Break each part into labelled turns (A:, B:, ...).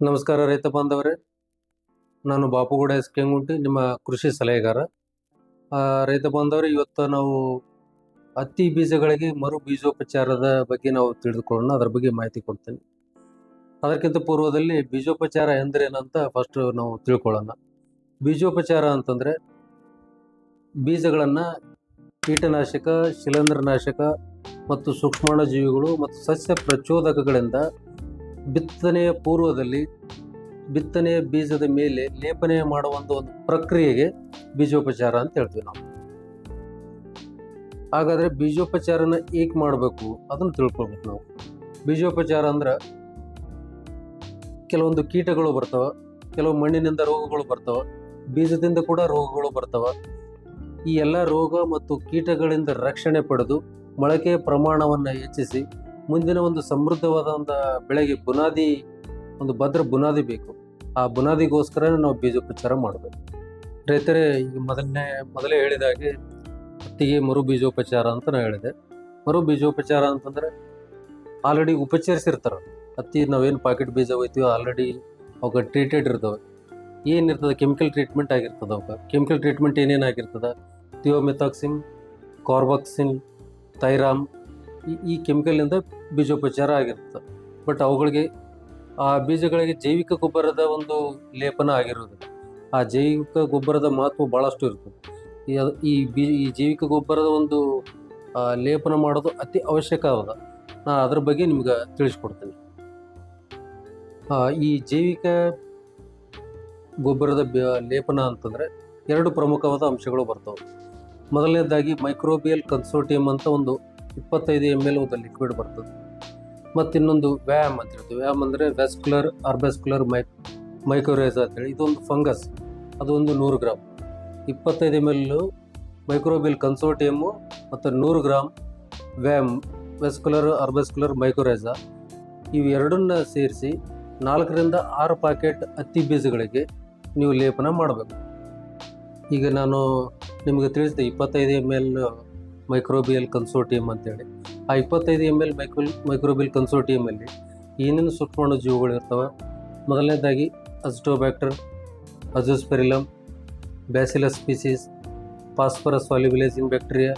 A: ನಮಸ್ಕಾರ ರೈತ ಬಾಂಧವರೇ. ನಾನು ಬಾಪುಗೌಡ ಎಸ್ ಕೆಂಗುಂಟಿ ನಿಮ್ಮ ಕೃಷಿ ಸಲಹೆಗಾರ. ರೈತ ಬಾಂಧವರೇ, ಇವತ್ತು ನಾವು ಹತ್ತಿ ಬೀಜಗಳಿಗೆ ಮರು ಬೀಜೋಪಚಾರದ ಬಗ್ಗೆ ನಾವು ತಿಳಿದುಕೊಳ್ಳೋಣ. ಅದರ ಬಗ್ಗೆ ಮಾಹಿತಿ ಕೊಡ್ತೇನೆ. ಅದಕ್ಕಿಂತ ಪೂರ್ವದಲ್ಲಿ ಬೀಜೋಪಚಾರ ಎಂದರೇನಂತ ಫಸ್ಟ್ ನಾವು ತಿಳ್ಕೊಳ್ಳೋಣ. ಬೀಜೋಪಚಾರ ಅಂತಂದರೆ ಬೀಜಗಳನ್ನು ಕೀಟನಾಶಕ, ಶಿಲೀಂಧ್ರನಾಶಕ ಮತ್ತು ಸೂಕ್ಷ್ಮಾಣುಜೀವಿಗಳು ಮತ್ತು ಸಸ್ಯ ಪ್ರಚೋದಕಗಳಿಂದ ಬಿತ್ತನೆಯ ಪೂರ್ವದಲ್ಲಿ ಬಿತ್ತನೆಯ ಬೀಜದ ಮೇಲೆ ಲೇಪನೆ ಮಾಡುವ ಒಂದು ಒಂದು ಪ್ರಕ್ರಿಯೆಗೆ ಬೀಜೋಪಚಾರ ಅಂತ ಹೇಳ್ತೀವಿ ನಾವು. ಹಾಗಾದ್ರೆ ಬೀಜೋಪಚಾರನ ಏಕೆ ಮಾಡಬೇಕು ಅದನ್ನು ತಿಳ್ಕೊಳ್ಬೇಕು ನಾವು. ಬೀಜೋಪಚಾರ ಅಂದ್ರೆ ಕೆಲವೊಂದು ಕೀಟಗಳು ಬರ್ತವೆ, ಕೆಲವು ಮಣ್ಣಿನಿಂದ ರೋಗಗಳು ಬರ್ತಾವ, ಬೀಜದಿಂದ ಕೂಡ ರೋಗಗಳು ಬರ್ತವೆ. ಈ ಎಲ್ಲ ರೋಗ ಮತ್ತು ಕೀಟಗಳಿಂದ ರಕ್ಷಣೆ ಪಡೆದು ಮೊಳಕೆಯ ಪ್ರಮಾಣವನ್ನು ಹೆಚ್ಚಿಸಿ ಮುಂದಿನ ಒಂದು ಸಮೃದ್ಧವಾದ ಒಂದು ಬೆಳೆಗೆ ಬುನಾದಿ, ಒಂದು ಭದ್ರ ಬುನಾದಿ ಬೇಕು. ಆ ಬುನಾದಿಗೋಸ್ಕರ ನಾವು ಬೀಜೋಪಚಾರ ಮಾಡಬೇಕು. ರೈತರೇ, ಈಗ ಮೊದಲನೇ, ಮೊದಲೇ ಹೇಳಿದ ಹಾಗೆ ಹತ್ತಿಗೆ ಮರು ಬೀಜೋಪಚಾರ ಅಂತ ನಾನು ಹೇಳಿದೆ. ಮರು ಬೀಜೋಪಚಾರ ಅಂತಂದ್ರೆ ಆಲ್ರೆಡಿ ಉಪಚರಿಸಿರ್ತಾರೆ. ಹತ್ತಿ ನಾವೇನು ಪಾಕೆಟ್ ಬೀಜ ಹೋಯ್ತೀವೋ ಆಲ್ರೆಡಿ ಅವಾಗ ಟ್ರೀಟೆಡ್ ಇರ್ತವೆ. ಏನಿರ್ತದೆ? ಕೆಮಿಕಲ್ ಟ್ರೀಟ್ಮೆಂಟ್ ಆಗಿರ್ತದೆ ಅವಾಗ. ಕೆಮಿಕಲ್ ಟ್ರೀಟ್ಮೆಂಟ್ ಏನೇನು ಆಗಿರ್ತದೆ ಥಿಯೋಮೆಥಾಕ್ಸಿನ್ ಕಾರ್ಬಾಕ್ಸಿನ್ ಥೈರಾಮ್ ಈ ಈ ಕೆಮಿಕಲಿಂದ ಬೀಜೋಪಚಾರ ಆಗಿರುತ್ತೆ ಬಟ್ ಅವುಗಳಿಗೆ ಆ ಬೀಜಗಳಿಗೆ ಜೈವಿಕ ಗೊಬ್ಬರದ ಒಂದು ಲೇಪನ ಆಗಿರೋದು ಆ ಜೈವಿಕ ಗೊಬ್ಬರದ ಮಹತ್ವ ಭಾಳಷ್ಟು ಇರ್ತದೆ. ಈ ಈ ಬೀ, ಈ ಜೈವಿಕ ಗೊಬ್ಬರದ ಒಂದು ಲೇಪನ ಮಾಡೋದು ಅತಿ ಅವಶ್ಯಕ ಅದ. ನಾ ಅದ್ರ ಬಗ್ಗೆ ನಿಮ್ಗೆ ತಿಳಿಸ್ಕೊಡ್ತೀನಿ. ಈ ಜೈವಿಕ ಗೊಬ್ಬರದ ಲೇಪನ ಅಂತಂದರೆ ಎರಡು ಪ್ರಮುಖವಾದ ಅಂಶಗಳು ಬರ್ತವೆ. ಮೊದಲನೇದಾಗಿ ಮೈಕ್ರೋಬಿಯಲ್ ಕನ್ಸೋರ್ಟಿಯಂ ಅಂತ ಒಂದು ಇಪ್ಪತ್ತೈದು ಎಂ ಎಲ್ ಒಂದು ಲಿಕ್ವಿಡ್ ಬರ್ತದೆ. ಮತ್ತು ಇನ್ನೊಂದು ವ್ಯಾಯಾಮ್ ಅಂತ ಹೇಳ್ತೀವಿ. ವ್ಯಾಯಾಮ್ ಅಂದರೆ ವೆಸ್ಕ್ಯುಲರ್ ಅರ್ಬೆಸ್ಕ್ಯುಲರ್ ಮೈ ಮೈಕ್ರೋರೇಸ್ ಅಂತೇಳಿ ಇದೊಂದು ಫಂಗಸ್ ಅದು ಒಂದು ನೂರು ಗ್ರಾಮ್ ಇಪ್ಪತ್ತೈದು ಎಂ ಎಲ್ಲು ಮೈಕ್ರೋಬಿಲ್ ಕನ್ಸೋರ್ಟಿಯಮ್ಮು ಮತ್ತು ನೂರು gram VAM vesicular arbuscular mycorrhiza ಇವು ಎರಡನ್ನ ಸೇರಿಸಿ ನಾಲ್ಕರಿಂದ ಆರು ಪ್ಯಾಕೆಟ್ ಹತ್ತಿ ಬೀಜಗಳಿಗೆ ನೀವು ಲೇಪನ ಮಾಡಬೇಕು. ಈಗ ನಾನು ನಿಮಗೆ ತಿಳಿಸಿದೆ, ಇಪ್ಪತ್ತೈದು ಎಂ ಎಲ್ ಮೈಕ್ರೋಬಿಯಲ್ ಕನ್ಸೋರ್ಟಿಯಂ ಅಂತೇಳಿ. ಆ ಇಪ್ಪತ್ತೈದು ಎಂ ಎಲ್ ಮೈಕ್ರೋ ಮೈಕ್ರೋಬಿಯಲ್ ಕನ್ಸೋರ್ಟಿಯಮಲ್ಲಿ ಏನೇನು ಸೂಕ್ಷ್ಮಾಣು ಜೀವಿಗಳು ಇರ್ತವೆ? ಮೊದಲನೇದಾಗಿ azotobacter azospirillum bacillus species phosphorus solubilizing bacteria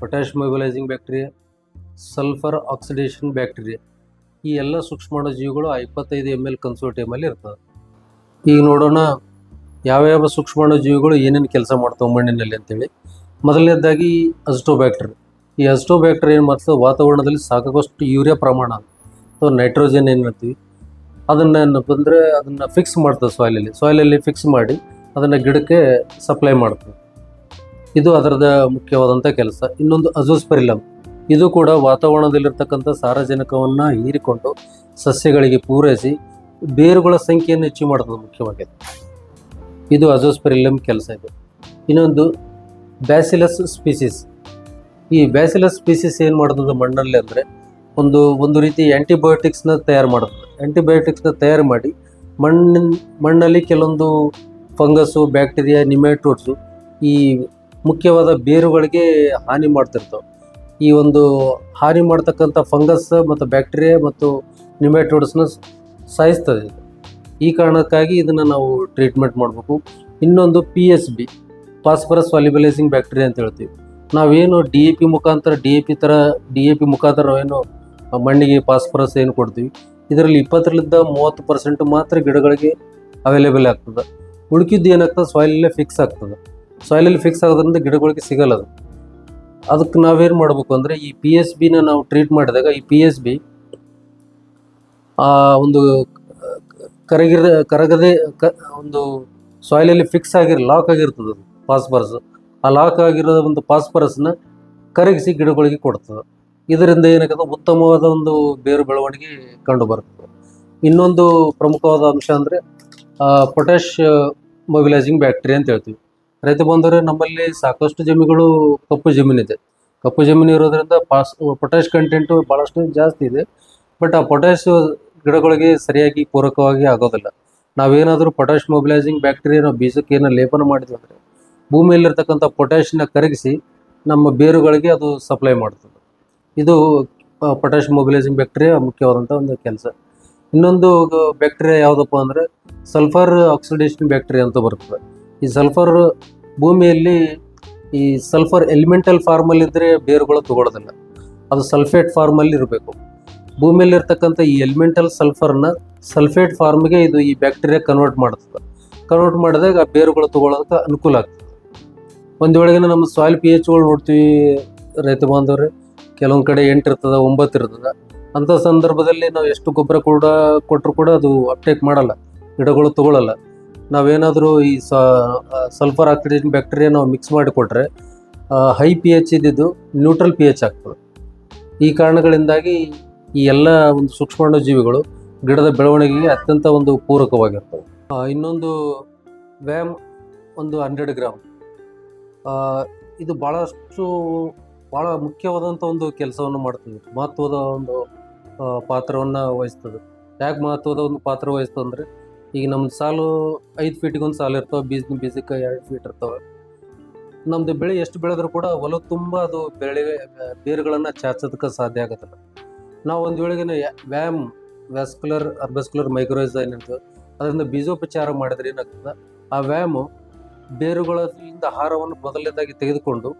A: potash mobilizing bacteria sulphur oxidation bacteria ಈ ಎಲ್ಲ ಸೂಕ್ಷ್ಮಾಣು ಜೀವಿಗಳು ಆ ಇಪ್ಪತ್ತೈದು ಎಂ ಎಲ್ ಕನ್ಸೋರ್ಟಿಯಮಲ್ಲಿ ಇರ್ತವೆ. ಈಗ ನೋಡೋಣ ಯಾವ್ಯಾವ ಸೂಕ್ಷ್ಮಾಣು ಜೀವಿಗಳು ಏನೇನು ಕೆಲಸ ಮಾಡ್ತಾವೆ ಮಣ್ಣಿನಲ್ಲಿ ಅಂತೇಳಿ. ಮೊದಲನೇದಾಗಿ ಅಸ್ಟೋಬ್ಯಾಕ್ಟರ್. ಈ ಅಸ್ಟೋಬ್ಯಾಕ್ಟರ್ ಏನು ಮಾಡ್ತದೆ? ವಾತಾವರಣದಲ್ಲಿ ಸಾಕಷ್ಟು ಯೂರಿಯಾ ಪ್ರಮಾಣ, ಅಥವಾ ನೈಟ್ರೋಜನ್ ಏನು ಮಾಡ್ತೀವಿ, ಅದನ್ನು ಬಂದರೆ ಅದನ್ನು ಫಿಕ್ಸ್ ಮಾಡ್ತದೆ ಸಾಯ್ಲಲ್ಲಿ ಸಾಯ್ಲಲ್ಲಿ ಫಿಕ್ಸ್ ಮಾಡಿ ಅದನ್ನು ಗಿಡಕ್ಕೆ ಸಪ್ಲೈ ಮಾಡ್ತದೆ. ಇದು ಅದರದ ಮುಖ್ಯವಾದಂಥ ಕೆಲಸ. ಇನ್ನೊಂದು ಅಜೋಸ್ಪೆರಿಲಮ್. ಇದು ಕೂಡ ವಾತಾವರಣದಲ್ಲಿರ್ತಕ್ಕಂಥ ಸಾರಜನಕವನ್ನು ಹೀರಿಕೊಂಡು ಸಸ್ಯಗಳಿಗೆ ಪೂರೈಸಿ ಬೇರುಗಳ ಸಂಖ್ಯೆಯನ್ನು ಹೆಚ್ಚು ಮಾಡ್ತದೆ ಮುಖ್ಯವಾಗಿ. ಇದು ಅಜೋಸ್ಪೆರಿಲಮ್ ಕೆಲಸ ಇದು. ಇನ್ನೊಂದು ಬ್ಯಾಸಿಲಸ್ ಸ್ಪೀಸೀಸ್. ಈ ಬ್ಯಾಸಿಲಸ್ ಸ್ಪೀಸೀಸ್ ಏನು ಮಾಡ್ತದೆ ಮಣ್ಣಲ್ಲಿ ಅಂದರೆ ಒಂದು ಒಂದು ರೀತಿ ಆ್ಯಂಟಿಬಯೋಟಿಕ್ಸ್ನ ತಯಾರು ಮಾಡ್ತದೆ ಆ್ಯಂಟಿಬಯೋಟಿಕ್ಸ್ನ ತಯಾರು ಮಾಡಿ ಮಣ್ಣಿನ, ಮಣ್ಣಲ್ಲಿ ಕೆಲವೊಂದು ಫಂಗಸ್ಸು ಬ್ಯಾಕ್ಟೀರಿಯಾ ನಿಮೆಟೋಡ್ಸು ಈ ಮುಖ್ಯವಾದ ಬೇರುಗಳಿಗೆ ಹಾನಿ ಮಾಡ್ತಿರ್ತವೆ. ಈ ಒಂದು ಹಾನಿ ಮಾಡ್ತಕ್ಕಂಥ ಫಂಗಸ್ ಮತ್ತು ಬ್ಯಾಕ್ಟೀರಿಯಾ ಮತ್ತು ನಿಮೆಟೋಡ್ಸ್ನ ಸಾಯಿಸ್ತದೆ ಈ ಕಾರಣಕ್ಕಾಗಿ ಇದನ್ನು ನಾವು ಟ್ರೀಟ್ಮೆಂಟ್ ಮಾಡಬೇಕು. ಇನ್ನೊಂದು P S B phosphorus solubilizing bacteria ಅಂತ ಹೇಳ್ತೀವಿ. ನಾವೇನು ಡಿ ಎ ಪಿ ಮುಖಾಂತರ ಡಿ ಎ ಪಿ ಥರ ಡಿ ಎ ಪಿ ಮುಖಾಂತರ ನಾವೇನು ಮಣ್ಣಿಗೆ ಫಾಸ್ಫರಸ್ ಏನು ಕೊಡ್ತೀವಿ. ಇದರಲ್ಲಿ ಇಪ್ಪತ್ತರಿಂದ ಮೂವತ್ತು ಪರ್ಸೆಂಟ್ ಮಾತ್ರ ಗಿಡಗಳಿಗೆ ಅವೈಲೇಬಲ್ ಆಗ್ತದೆ. ಉಳ್ಕಿದ್ದು ಏನಾಗ್ತದೆ? ಸಾಯಿಲಲ್ಲೇ ಫಿಕ್ಸ್ ಆಗ್ತದೆ. ಸಾಯಿಲಲ್ಲಿ ಫಿಕ್ಸ್ ಆಗೋದ್ರಿಂದ ಗಿಡಗಳಿಗೆ ಸಿಗಲ್ಲ ಅದು. ಅದಕ್ಕೆ ನಾವೇನು ಮಾಡಬೇಕು ಅಂದರೆ ಈ ಪಿ ಎಸ್ ಬಿನ ನಾವು ಟ್ರೀಟ್ ಮಾಡಿದಾಗ ಈ ಪಿ ಎಸ್ ಬಿ ಒಂದು ಕರಗಿರ ಕರಗದೆ ಕ, ಒಂದು ಸಾಯಿಲಲ್ಲಿ ಫಿಕ್ಸ್ ಆಗಿರೋ ಲಾಕ್ ಆಗಿರ್ತದೆ ಅದು. ಫಾಸ್ಫರಸ್ ಆ ಲಾಕ್ ಆಗಿರೋ ಒಂದು ಫಾಸ್ಫರಸ್ನ ಕರಗಿಸಿ ಗಿಡಗಳಿಗೆ ಕೊಡ್ತದೆ. ಇದರಿಂದ ಏನಾಗುತ್ತೆ ಉತ್ತಮವಾದ ಒಂದು ಬೇರು ಬೆಳವಣಿಗೆ ಕಂಡು ಬರ್ತದೆ ಇನ್ನೊಂದು ಪ್ರಮುಖವಾದ ಅಂಶ ಅಂದರೆ ಪೊಟ್ಯಾಶ್ ಮೊಬಿಲೈಸಿಂಗ್ ಬ್ಯಾಕ್ಟೀರಿಯಾ ಅಂತ ಹೇಳ್ತೀವಿ. ರೈತ ಬಂದರೆ ನಮ್ಮಲ್ಲಿ ಸಾಕಷ್ಟು ಜಮೀನುಗಳು ಕಪ್ಪು ಜಮೀನಿದೆ. ಕಪ್ಪು ಜಮೀನು ಇರೋದ್ರಿಂದ ಪಾಸ್ ಪೊಟ್ಯಾಶ್ ಕಂಟೆಂಟು ಭಾಳಷ್ಟು ಜಾಸ್ತಿ ಇದೆ. ಬಟ್ ಆ ಪೊಟ್ಯಾಶ್ ಗಿಡಗಳಿಗೆ ಸರಿಯಾಗಿ ಪೂರಕವಾಗಿ ಆಗೋದಿಲ್ಲ. ನಾವೇನಾದರೂ ಪೊಟ್ಯಾಶ್ ಮೊಬಿಲೈಸಿಂಗ್ ಬ್ಯಾಕ್ಟೀರಿಯಾ ನಾವು ಬೀಜಕ್ಕೆ ಏನೋ ಲೇಪನ ಮಾಡಿದ್ವಿ ಅಂದರೆ ಭೂಮಿಯಲ್ಲಿರ್ತಕ್ಕಂಥ ಪೊಟ್ಯಾಷನ್ನ ಕರಗಿಸಿ ನಮ್ಮ ಬೇರುಗಳಿಗೆ ಅದು ಸಪ್ಲೈ ಮಾಡ್ತದೆ. ಇದು ಪೊಟ್ಯಾಷ್ ಮೊಬಿಲೈಸಿಂಗ್ ಬ್ಯಾಕ್ಟೀರಿಯಾ ಮುಖ್ಯವಾದಂಥ ಒಂದು ಕೆಲಸ. ಇನ್ನೊಂದು ಬ್ಯಾಕ್ಟೀರಿಯಾ ಯಾವುದಪ್ಪ ಅಂದರೆ ಸಲ್ಫರ್ ಆಕ್ಸಿಡೇಷನ್ ಬ್ಯಾಕ್ಟೀರಿಯಾ ಅಂತ ಬರ್ತದೆ. ಈ ಸಲ್ಫರ್ ಭೂಮಿಯಲ್ಲಿ ಈ ಸಲ್ಫರ್ ಎಲಿಮೆಂಟಲ್ ಫಾರ್ಮಲ್ಲಿದ್ದರೆ ಬೇರುಗಳು ತಗೊಳ್ಳೋದಿಲ್ಲ ಅದು ಸಲ್ಫೇಟ್ ಫಾರ್ಮಲ್ಲಿ ಇರಬೇಕು. ಭೂಮಿಯಲ್ಲಿರ್ತಕ್ಕಂಥ ಈ ಎಲಿಮೆಂಟಲ್ ಸಲ್ಫರ್ನ ಸಲ್ಫೇಟ್ ಫಾರ್ಮ್ಗೆ ಇದು ಈ ಬ್ಯಾಕ್ಟೀರಿಯಾ ಕನ್ವರ್ಟ್ ಮಾಡ್ತದೆ. ಕನ್ವರ್ಟ್ ಮಾಡಿದಾಗ ಆ ಬೇರುಗಳು ತಗೊಳ್ಳೋದಕ್ಕೆ ಅನುಕೂಲ ಆಗ್ತದೆ. ಒಂದು ವೇಳೆಗೆ ನಮ್ಮ ಸಾಯಿಲ್ ಪಿ ಎಚ್ಗಳು ನೋಡ್ತೀವಿ ರೈತ ಬಾಂಧವ್ರೆ. ಕೆಲವೊಂದು ಕಡೆ ಎಂಟು ಇರ್ತದೆ, ಒಂಬತ್ತು ಇರ್ತದೆ. ಅಂಥ ಸಂದರ್ಭದಲ್ಲಿ ನಾವು ಎಷ್ಟು ಗೊಬ್ಬರ ಕೂಡ ಕೊಟ್ಟರು ಕೂಡ ಅದು ಅಪ್ಟೇಕ್ ಮಾಡಲ್ಲ, ಗಿಡಗಳು ತಗೊಳ್ಳಲ್ಲ ನಾವೇನಾದರೂ ಈ ಸಲ್ಫರ್ ಆಕ್ಸಿಡೇಷನ್ ಬ್ಯಾಕ್ಟೀರಿಯಾ ನಾವು ಮಿಕ್ಸ್ ಮಾಡಿ ಕೊಟ್ಟರೆ ಹೈ ಪಿ ಎಚ್ ಇದ್ದಿದ್ದು ನ್ಯೂಟ್ರಲ್ ಪಿ ಎಚ್ ಆಗ್ತದೆ. ಈ ಕಾರಣಗಳಿಂದಾಗಿ ಈ ಎಲ್ಲ ಒಂದು ಸೂಕ್ಷ್ಮಾಣು ಜೀವಿಗಳು ಗಿಡದ ಬೆಳವಣಿಗೆಗೆ ಅತ್ಯಂತ ಒಂದು ಪೂರಕವಾಗಿರ್ತವೆ. ಇನ್ನೊಂದು ವ್ಯಾಮ್ ಒಂದು ಹಂಡ್ರೆಡ್ ಗ್ರಾಮ್. ಇದು ಭಾಳಷ್ಟು ಭಾಳ ಮುಖ್ಯವಾದಂಥ ಒಂದು ಕೆಲಸವನ್ನು ಮಾಡ್ತದೆ. ಮಹತ್ವದ ಒಂದು ಪಾತ್ರವನ್ನು ವಹಿಸ್ತದೆ. ಯಾಕೆ ಮಹತ್ವದ ಒಂದು ಪಾತ್ರ ವಹಿಸ್ತದೆ ಅಂದರೆ, ಈಗ ನಮ್ಮ ಸಾಲು ಐದು ಫೀಟಿಗೊಂದು ಸಾಲು ಇರ್ತವೆ, ಬೀಜ, ಬೀಜಕ್ಕೆ ಎರಡು ಫೀಟ್ ಇರ್ತವೆ. ನಮ್ಮದು ಬೆಳೆ ಎಷ್ಟು ಬೆಳೆದ್ರೂ ಕೂಡ ಹೊಲ ತುಂಬ ಅದು ಬೆಳೆ, ಬೇರುಗಳನ್ನು ಚಾಚೋದಕ್ಕೆ ಸಾಧ್ಯ ಆಗುತ್ತಲ್ಲ. ನಾವು ಒಂದು ವೇಳೆಗೆ ವ್ಯಾಮ್, ವ್ಯಾಸ್ಕುಲರ್, ಅರ್ಬಸ್ಕುಲರ್ ಮೈಕ್ರೋಸೈನ್ ಅದರಿಂದ ಬೀಜೋಪಚಾರ ಮಾಡಿದ್ರೆ ಏನಾಗ್ತದೆ, ಆ ವ್ಯಾಮು ಬೇರುಗಳಿಂದ ಆಹಾರವನ್ನು ಮೊದಲನೇದಾಗಿ ತೆಗೆದುಕೊಂಡು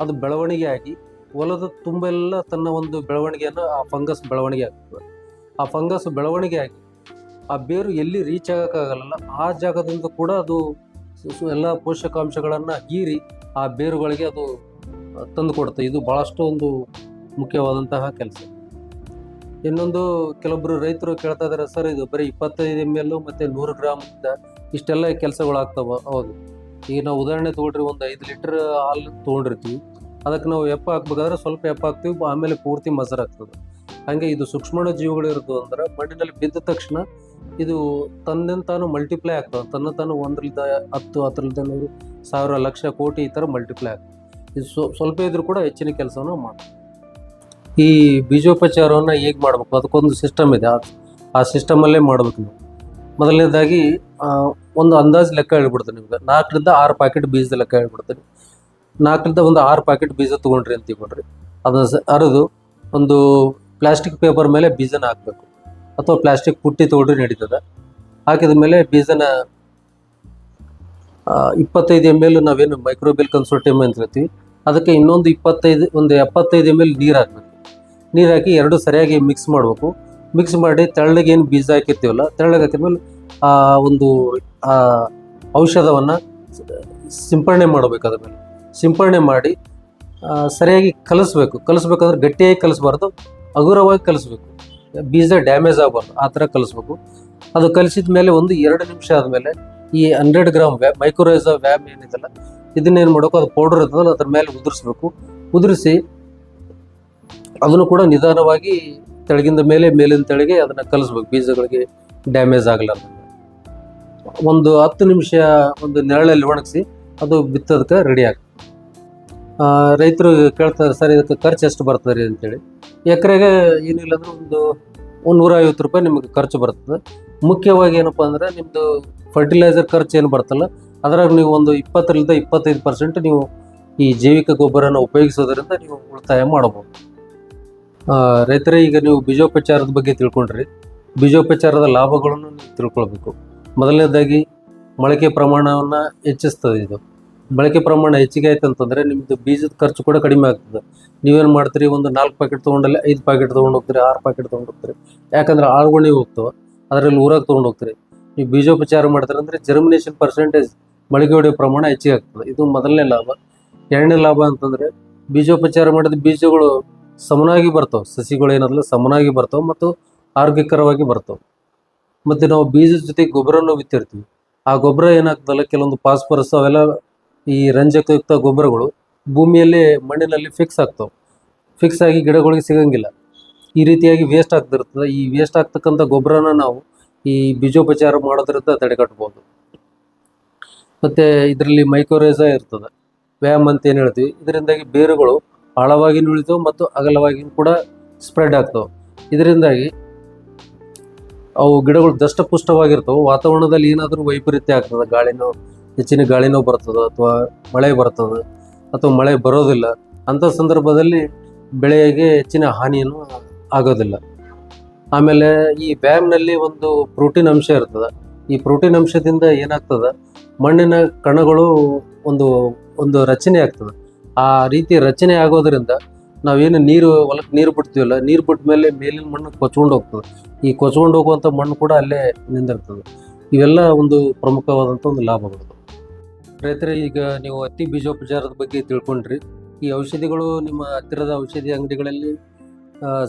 A: ಅದು ಬೆಳವಣಿಗೆಯಾಗಿ ಹೊಲದ ತುಂಬೆಲ್ಲ ತನ್ನ ಒಂದು ಬೆಳವಣಿಗೆಯನ್ನು, ಆ ಫಂಗಸ್ ಬೆಳವಣಿಗೆ ಆಗ್ತದೆ. ಆ ಫಂಗಸ್ ಬೆಳವಣಿಗೆ ಆಗಿ ಆ ಬೇರು ಎಲ್ಲಿ ರೀಚ್ ಆಗೋಕ್ಕಾಗಲ್ಲ, ಆ ಜಾಗದಿಂದ ಕೂಡ ಅದು ಎಲ್ಲ ಪೋಷಕಾಂಶಗಳನ್ನು ಹೀರಿ ಆ ಬೇರುಗಳಿಗೆ ಅದು ತಂದು ಕೊಡುತ್ತೆ. ಇದು ಭಾಳಷ್ಟು ಒಂದು ಮುಖ್ಯವಾದಂತಹ ಕೆಲಸ. ಇನ್ನೊಂದು ಕೆಲವೊಬ್ಬರು ರೈತರು ಕೇಳ್ತಾ ಇದ್ದಾರೆ ಸರ್, ಇದು ಬರೀ ಇಪ್ಪತ್ತೈದು ಎಂ ಎಲ್ ಮತ್ತು ನೂರು ಗ್ರಾಮಿಂದ ಇಷ್ಟೆಲ್ಲ ಕೆಲಸಗಳಾಗ್ತವೆ. ಹೌದು. ಈಗ ನಾವು ಉದಾಹರಣೆ ತೊಗೊಳ್ರಿ ಒಂದು ಐದು ಲೀಟ್ರ್ ಹಾಲು ತೊಗೊಂಡಿರ್ತೀವಿ. ಅದಕ್ಕೆ ನಾವು ಎಪ್ಪ ಹಾಕ್ಬೇಕಾದ್ರೆ ಸ್ವಲ್ಪ ಎಪ್ಪ ಹಾಕ್ತೀವಿ ಆಮೇಲೆ ಪೂರ್ತಿ ಮಸರ್ ಆಗ್ತದೆ ಹಾಗೆ ಇದು ಸೂಕ್ಷ್ಮಣ ಜೀವಿಗಳು ಇರೋದು ಅಂದ್ರೆ ಮಣ್ಣಿನಲ್ಲಿ ಬಿದ್ದ ತಕ್ಷಣ ಇದು ತನ್ನಿಂದ ತಾನು ಮಲ್ಟಿಪ್ಲೈ ಆಗ್ತದೆ. ತನ್ನ ತಾನು ಒಂದರಿಂದ ಹತ್ತು ಹತ್ತರಿಂದ ನೂರು, ಸಾವಿರ, ಲಕ್ಷ, ಕೋಟಿ ಈ ಥರ ಮಲ್ಟಿಪ್ಲೈ ಆಗ್ತದೆ. ಇದು ಸ್ವ- ಸ್ವಲ್ಪ ಇದ್ರೂ ಕೂಡ ಹೆಚ್ಚಿನ ಕೆಲಸವನ್ನು ಮಾಡ್ತದೆ. ಈ ಬೀಜೋಪಚಾರವನ್ನು ಹೇಗೆ ಮಾಡಬೇಕು? ಅದಕ್ಕೊಂದು ಸಿಸ್ಟಮ್ ಇದೆ. ಆ ಸಿಸ್ಟಮಲ್ಲೇ ಮಾಡಬೇಕು ನೀವು. ಮೊದಲನೇದಾಗಿ ಒಂದು ಅಂದಾಜು ಲೆಕ್ಕ ಹೇಳ್ಬಿಡ್ತೀನಿ ನಿಮ್ಗೆ. ನಾಲ್ಕರಿಂದ ಆರು ಪ್ಯಾಕೆಟ್ ಬೀಜದ ಲೆಕ್ಕ ಹೇಳ್ಬಿಡ್ತೀನಿ. ನಾಲ್ಕರಿಂದ ಒಂದು ಆರು ಪ್ಯಾಕೆಟ್ ಬೀಜ ತೊಗೊಂಡ್ರಿ ಅಂತ ತಿಳ್ಕೊಂಡ್ರಿ ಅದನ್ನು ಅರೆದು ಒಂದು ಪ್ಲಾಸ್ಟಿಕ್ ಪೇಪರ್ ಮೇಲೆ ಬೀಜನ ಹಾಕಬೇಕು. ಅಥವಾ ಪ್ಲಾಸ್ಟಿಕ್ ಪುಟ್ಟಿ ತೊಗೊಂಡ್ರೆ ನಡೀತದೆ. ಹಾಕಿದ ಮೇಲೆ ಬೀಜನ ಇಪ್ಪತ್ತೈದು ಎಂ ಎಲ್ ನಾವೇನು ಮೈಕ್ರೋಬಿಲ್ ಕನ್ಸೋರ್ಟಿಯಮ್ ಅಂತ ಹೇಳ್ತೀವಿ. ಅದಕ್ಕೆ ಇನ್ನೊಂದು ಇಪ್ಪತ್ತೈದು, ಒಂದು ಎಪ್ಪತ್ತೈದು ಎಂ ಎಲ್ ನೀರು ಹಾಕಬೇಕು. ನೀರು ಹಾಕಿ ಎರಡು ಸರಿಯಾಗಿ ಮಿಕ್ಸ್ ಮಾಡಬೇಕು. ಮಿಕ್ಸ್ ಮಾಡಿ ತೆಳ್ಳಗೆ ಏನು ಬೀಜ ಹಾಕಿರ್ತೀವಲ್ಲ, ತೆಳ್ಳಗೆ ಹಾಕಿದ್ಮೇಲೆ ಆ ಒಂದು ಔಷಧವನ್ನು ಸಿಂಪರಣೆ ಮಾಡಬೇಕು ಅದ್ರ ಮೇಲೆ. ಸಿಂಪರಣೆ ಮಾಡಿ ಸರಿಯಾಗಿ ಕಲಿಸ್ಬೇಕು. ಕಲಿಸ್ಬೇಕಂದ್ರೆ ಗಟ್ಟಿಯಾಗಿ ಕಲಿಸ್ಬಾರ್ದು, ಹಗುರವಾಗಿ ಕಲಿಸ್ಬೇಕು. ಬೀಜ ಡ್ಯಾಮೇಜ್ ಆಗಬಾರ್ದು, ಆ ಥರ ಕಲಿಸ್ಬೇಕು. ಅದು ಕಲಿಸಿದ ಮೇಲೆ ಒಂದು ಎರಡು ನಿಮಿಷ ಆದಮೇಲೆ ಈ ಹಂಡ್ರೆಡ್ ಗ್ರಾಮ್ ವ್ಯಾ ಮೈಕ್ರೋರೈಸ ವ್ಯಾಮ್ ಏನಿದೆಲ್ಲ ಇದನ್ನೇನು ಮಾಡಬೇಕು, ಅದು ಪೌಡರ್ ಇರ್ತದಲ್ಲ, ಅದ್ರ ಮೇಲೆ ಉದುರಿಸ್ಬೇಕು. ಉದುರಿಸಿ, ಅದನ್ನು ಕೂಡ ನಿಧಾನವಾಗಿ ತೆಳಗಿಂದ ಮೇಲೆ, ಮೇಲಿನ ತೆಳಗೆ ಅದನ್ನು ಕಲಿಸ್ಬೇಕು. ಬೀಜಗಳಿಗೆ ಡ್ಯಾಮೇಜ್ ಆಗಲ್ಲ ಒಂದು ಹತ್ತು ನಿಮಿಷ ಒಂದು ನೆರಳಲ್ಲಿ ಒಣಗಿಸಿ ಅದು ಬಿತ್ತೋದಕ್ಕೆ ರೆಡಿ ಆಗ್ತದೆ. ರೈತರು ಕೇಳ್ತಾರೆ, ಸರ್, ಇದಕ್ಕೆ ಖರ್ಚು ಎಷ್ಟು ಬರ್ತದೆ ರೀ ಅಂತೇಳಿ. ಎಕರೆಗೆ ಏನಿಲ್ಲ ಅಂದ್ರೆ ಒಂದು ಒಂದು ನೂರ ಐವತ್ತು ರೂಪಾಯಿ ನಿಮಗೆ ಖರ್ಚು ಬರ್ತದೆ. ಮುಖ್ಯವಾಗಿ ಏನಪ್ಪ ಅಂದರೆ ನಿಮ್ಮದು ಫರ್ಟಿಲೈಸರ್ ಖರ್ಚು ಏನು ಬರ್ತಲ್ಲ. ಅದ್ರಾಗ ನೀವು ಒಂದು ಇಪ್ಪತ್ತರಿಂದ ಇಪ್ಪತ್ತೈದು ಪರ್ಸೆಂಟ್ ನೀವು ಈ ಜೈವಿಕ ಗೊಬ್ಬರನ ಉಪಯೋಗಿಸೋದ್ರಿಂದ ನೀವು ಉಳಿತಾಯ ಮಾಡಬಹುದು ರೈತರೇ, ಈಗ ನೀವು ಬೀಜೋಪಚಾರದ ಬಗ್ಗೆ ತಿಳ್ಕೊಂಡ್ರಿ. ಬೀಜೋಪಚಾರದ ಲಾಭಗಳನ್ನು ನೀವು ತಿಳ್ಕೊಳ್ಬೇಕು. ಮೊದಲನೇದಾಗಿ, ಮೊಳಕೆ ಪ್ರಮಾಣವನ್ನು ಹೆಚ್ಚಿಸ್ತದೆ ಇದು. ಬಳಕೆ ಪ್ರಮಾಣ ಹೆಚ್ಚಿಗೆ ಆಯ್ತು ಅಂತಂದರೆ ನಿಮ್ಮದು ಬೀಜದ ಖರ್ಚು ಕೂಡ ಕಡಿಮೆ ಆಗ್ತದೆ. ನೀವೇನು ಮಾಡ್ತೀರಿ, ಒಂದು ನಾಲ್ಕು ಪ್ಯಾಕೆಟ್ ತೊಗೊಂಡಲ್ಲಿ ಐದು ಪ್ಯಾಕೆಟ್ ತೊಗೊಂಡು ಹೋಗ್ತೀರಿ, ಆರು ಪ್ಯಾಕೆಟ್ ತೊಗೊಂಡು ಹೋಗ್ತೀರಿ. ಯಾಕಂದ್ರೆ ಆಳುಗಳು ನೀವು ಹೋಗ್ತವೆ, ಅದರಲ್ಲಿ ಊರಾಗ ತೊಗೊಂಡು ಹೋಗ್ತೀರಿ. ನೀವು ಬೀಜೋಪಚಾರ ಮಾಡ್ತಾರೆ ಅಂದರೆ ಜರ್ಮಿನೇಷನ್ ಪರ್ಸೆಂಟೇಜ್ ಮೊಳಕೆ ಹೊಡೆಯೋ ಪ್ರಮಾಣ ಹೆಚ್ಚಿಗೆ ಆಗ್ತದೆ. ಇದು ಮೊದಲನೇ ಲಾಭ. ಎರಡನೇ ಲಾಭ ಅಂತಂದರೆ, ಬೀಜೋಪಚಾರ ಮಾಡಿದ ಬೀಜಗಳು ಸಮನಾಗಿ ಬರ್ತಾವೆ. ಸಸಿಗಳು ಏನದಲ್ಲ ಸಮನಾಗಿ ಬರ್ತಾವೆ ಮತ್ತು ಆರೋಗ್ಯಕರವಾಗಿ ಬರ್ತಾವೆ. ಮತ್ತು ನಾವು ಬೀಜದ ಜೊತೆ ಗೊಬ್ಬರನೂ ಬಿತ್ತಿರ್ತೀವಿ. ಆ ಗೊಬ್ಬರ ಏನಾಗ್ತದಲ್ಲ, ಕೆಲವೊಂದು ಫಾಸ್ಫರಸ್ ಅವೆಲ್ಲ ಈ ರಂಜಕಯುಕ್ತ ಗೊಬ್ಬರಗಳು ಭೂಮಿಯಲ್ಲಿ ಮಣ್ಣಿನಲ್ಲಿ ಫಿಕ್ಸ್ ಆಗ್ತಾವೆ. ಫಿಕ್ಸ್ ಆಗಿ ಗಿಡಗಳಿಗೆ ಸಿಗಂಗಿಲ್ಲ. ಈ ರೀತಿಯಾಗಿ ವೇಸ್ಟ್ ಆಗ್ತಿರ್ತದೆ. ಈ ವೇಸ್ಟ್ ಆಗ್ತಕ್ಕಂಥ ಗೊಬ್ಬರನ ನಾವು ಈ ಬೀಜೋಪಚಾರ ಮಾಡೋದ್ರಿಂದ ತಡೆಗಟ್ಬೋದು. ಮತ್ತು ಇದರಲ್ಲಿ ಮೈಕೋರೇಸ ಇರ್ತದೆ. ವ್ಯಾಯಾಮ ಅಂತ ಏನು ಹೇಳ್ತೀವಿ. ಇದರಿಂದಾಗಿ ಬೇರುಗಳು ಆಳವಾಗಿ ಉಳಿತಾವೆ ಮತ್ತು ಅಗಲವಾಗಿ ಕೂಡ ಸ್ಪ್ರೆಡ್ ಆಗ್ತವೆ. ಇದರಿಂದಾಗಿ ಅವು ಗಿಡಗಳು ದಷ್ಟಪುಷ್ಟವಾಗಿರ್ತವೆ. ವಾತಾವರಣದಲ್ಲಿ ಏನಾದರೂ ವೈಪರೀತ್ಯ ಆಗ್ತದೆ, ಗಾಳಿನೋ, ಹೆಚ್ಚಿನ ಗಾಳಿನೋ ಬರ್ತದೆ ಅಥವಾ ಮಳೆ ಬರ್ತದೆ ಅಥವಾ ಮಳೆ ಬರೋದಿಲ್ಲ, ಅಂಥ ಸಂದರ್ಭದಲ್ಲಿ ಬೆಳೆಗೆ ಹೆಚ್ಚಿನ ಹಾನಿಯನ್ನು ಆಗೋದಿಲ್ಲ. ಆಮೇಲೆ ಈ ಬ್ಯಾಮ್ನಲ್ಲಿ ಒಂದು ಪ್ರೋಟೀನ್ ಅಂಶ ಇರ್ತದೆ. ಈ ಪ್ರೋಟೀನ್ ಅಂಶದಿಂದ ಏನಾಗ್ತದೆ, ಮಣ್ಣಿನ ಕಣಗಳು ಒಂದು ಒಂದು ರಚನೆ ಆಗ್ತದೆ. ಆ ರೀತಿ ರಚನೆ ಆಗೋದ್ರಿಂದ ನಾವೇನು ನೀರು ಹೊಲಕ್ಕೆ ನೀರು ಬಿಡ್ತೀವಲ್ಲ, ನೀರು ಬಿಟ್ಟ ಮೇಲೆ ಮೇಲಿನ ಮಣ್ಣು ಕೊಚ್ಕೊಂಡು ಹೋಗ್ತದೆ. ಈ ಕೊಚ್ಕೊಂಡು ಹೋಗುವಂಥ ಮಣ್ಣು ಕೂಡ ಅಲ್ಲೇ ನಿಂದಿರ್ತದೆ. ಇವೆಲ್ಲ ಒಂದು ಪ್ರಮುಖವಾದಂಥ ಒಂದು ಲಾಭ ಲಾಭಗಳು ರೈತರೇ, ಈಗ ನೀವು ಹತ್ತಿ ಬೀಜೋಪಚಾರದ ಬಗ್ಗೆ ತಿಳ್ಕೊಂಡ್ರಿ. ಈ ಔಷಧಿಗಳು ನಿಮ್ಮ ಹತ್ತಿರದ ಔಷಧಿ ಅಂಗಡಿಗಳಲ್ಲಿ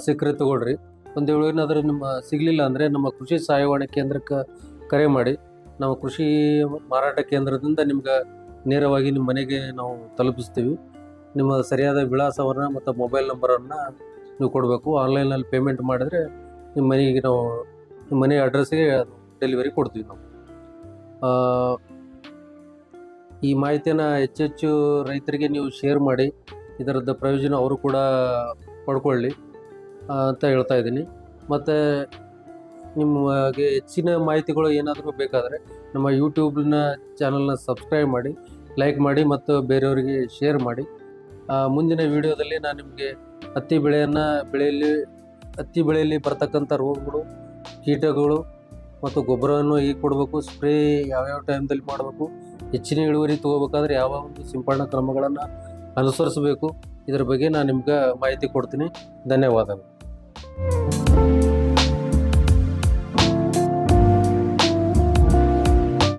A: ಸಿಕ್ಕರೆ ತಗೊಳ್ರಿ. ಒಂದು ವೇಳೆ ಏನಾದರೂ ನಿಮ್ಮ ಸಿಗಲಿಲ್ಲ ಅಂದರೆ ನಮ್ಮ ಕೃಷಿ ಸಹಾಯವಾಣಿ ಕೇಂದ್ರಕ್ಕೆ ಕರೆ ಮಾಡಿ. ನಾವು ಕೃಷಿ ಮಾರಾಟ ಕೇಂದ್ರದಿಂದ ನಿಮ್ಗೆ ನೇರವಾಗಿ ನಿಮ್ಮ ಮನೆಗೆ ನಾವು ತಲುಪಿಸ್ತೀವಿ. ನಿಮ್ಮ ಸರಿಯಾದ ವಿಳಾಸವನ್ನು ಮತ್ತು ಮೊಬೈಲ್ ನಂಬರನ್ನು ನೀವು ಕೊಡಬೇಕು. ಆನ್ಲೈನಲ್ಲಿ ಪೇಮೆಂಟ್ ಮಾಡಿದರೆ ನಿಮ್ಮ ಮನೆಗೆ ನಾವು, ನಿಮ್ಮ ಮನೆ ಅಡ್ರೆಸ್ಸಿಗೆ ಡೆಲಿವರಿ ಕೊಡ್ತೀವಿ ನಾವು. ಈ ಮಾಹಿತಿಯನ್ನು ಹೆಚ್ಚೆಚ್ಚು ರೈತರಿಗೆ ನೀವು ಶೇರ್ ಮಾಡಿ, ಇದರದ್ದು ಪ್ರಯೋಜನ ಅವರು ಕೂಡ ಪಡ್ಕೊಳ್ಳಿ ಅಂತ ಹೇಳ್ತಾ ಇದ್ದೀನಿ. ಮತ್ತು ನಿಮಗೆ ಹೆಚ್ಚಿನ ಮಾಹಿತಿಗಳು ಏನಾದರೂ ಬೇಕಾದರೆ ನಮ್ಮ ಯೂಟ್ಯೂಬ್ನ ಚಾನಲ್ನ ಸಬ್ಸ್ಕ್ರೈಬ್ ಮಾಡಿ, ಲೈಕ್ ಮಾಡಿ ಮತ್ತು ಬೇರೆಯವರಿಗೆ ಶೇರ್ ಮಾಡಿ. ಮುಂದಿನ ವಿಡಿಯೋದಲ್ಲಿ ನಾನು ನಿಮಗೆ ಹತ್ತಿ ಬೆಳೆಯನ್ನು ಬೆಳೆಯಲ್ಲಿ, ಹತ್ತಿ ಬೆಳೆಯಲ್ಲಿ ಬರ್ತಕ್ಕಂಥ ರೋಗಗಳು, ಕೀಟಗಳು ಮತ್ತು ಗೊಬ್ಬರವನ್ನು ಹೇಗೆ ಕೊಡಬೇಕು, ಸ್ಪ್ರೇ ಯಾವ್ಯಾವ ಟೈಮ್ದಲ್ಲಿ ಮಾಡಬೇಕು, ಹೆಚ್ಚಿನ ಇಳುವರಿ ತೊಗೋಬೇಕಾದ್ರೆ ಯಾವ ಒಂದು ಸಿಂಪಡಣಾ ಕ್ರಮಗಳನ್ನು ಅನುಸರಿಸಬೇಕು. ಇದರ ಬಗ್ಗೆ ನಾನು ನಿಮ್ಗೆ ಮಾಹಿತಿ ಕೊಡ್ತೀನಿ. ಧನ್ಯವಾದಗಳು.